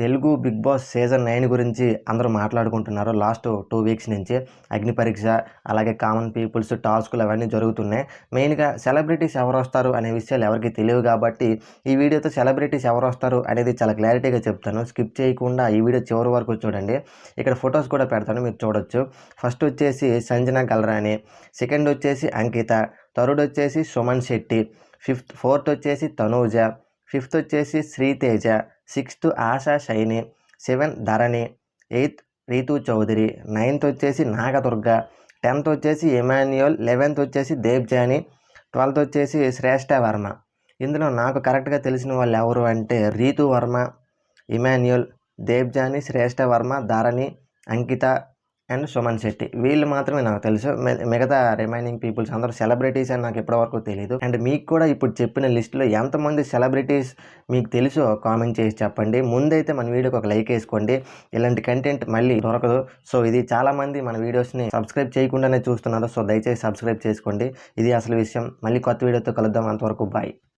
Telugu Bigg Boss season nine గురించి అందరూ మాట్లాడుకుంటున్నారు. లాస్ట్ టూ వీక్స్ నుంచి అగ్ని పరీక్ష అలాగే కామన్ పీపుల్స్ టాస్కులు అవన్నీ జరుగుతున్నాయి. మెయిన్గా సెలబ్రిటీస్ ఎవరు వస్తారు అనే విషయాలు ఎవరికి తెలియవు కాబట్టి ఈ వీడియోతో సెలబ్రిటీస్ ఎవరు వస్తారు అనేది చాలా క్లారిటీగా చెప్తాను. స్కిప్ చేయకుండా ఈ వీడియో చివరి వరకు చూడండి. ఇక్కడ ఫొటోస్ కూడా పెడతాను మీరు చూడొచ్చు. ఫస్ట్ వచ్చేసి సంజన గల్రాని సెకండ్ వచ్చేసి అంకిత థర్డ్ వచ్చేసి సుమన్ శెట్టి ఫిఫ్త్ ఫోర్త్ వచ్చేసి తనూజ ఫిఫ్త్ వచ్చేసి Sreeteja sixth Asha Shaini seven Dharani eighth Ritu Chaudhary ninth వచ్చేసి నాగదుర్గ టెన్త్ వచ్చేసి ఎమాన్యుయల్ లెవెన్త్ వచ్చేసి దేవ్జాని ట్వెల్త్ వచ్చేసి శ్రేష్ఠ వర్మ. ఇందులో నాకు కరెక్ట్గా తెలిసిన వాళ్ళు ఎవరు అంటే రీతు వర్మ ఇమాన్యుయల్ దేవ్జాని శ్రేష్ఠ వర్మ ధరణి అంకిత అండ్ సుమన్ శెట్టి. వీళ్ళు మాత్రమే నాకు తెలుసు. మిగతా రిమైనింగ్ పీపుల్స్ అందరూ సెలబ్రిటీస్ అని నాకు ఇప్పటివరకు తెలియదు అండ్ మీకు కూడా ఇప్పుడు చెప్పిన లిస్టులో ఎంతమంది సెలబ్రిటీస్ మీకు తెలుసో కామెంట్ చేసి చెప్పండి. ముందైతే మన వీడియోకి ఒక లైక్ వేసుకోండి. ఇలాంటి కంటెంట్ మళ్ళీ దొరకదు. సో ఇది చాలామంది మన వీడియోస్ని సబ్స్క్రైబ్ చేయకుండానే చూస్తున్నారు. సో దయచేసి సబ్స్క్రైబ్ చేసుకోండి. ఇది అసలు విషయం. మళ్ళీ కొత్త వీడియోతో కలుద్దాం. అంతవరకు బాయ్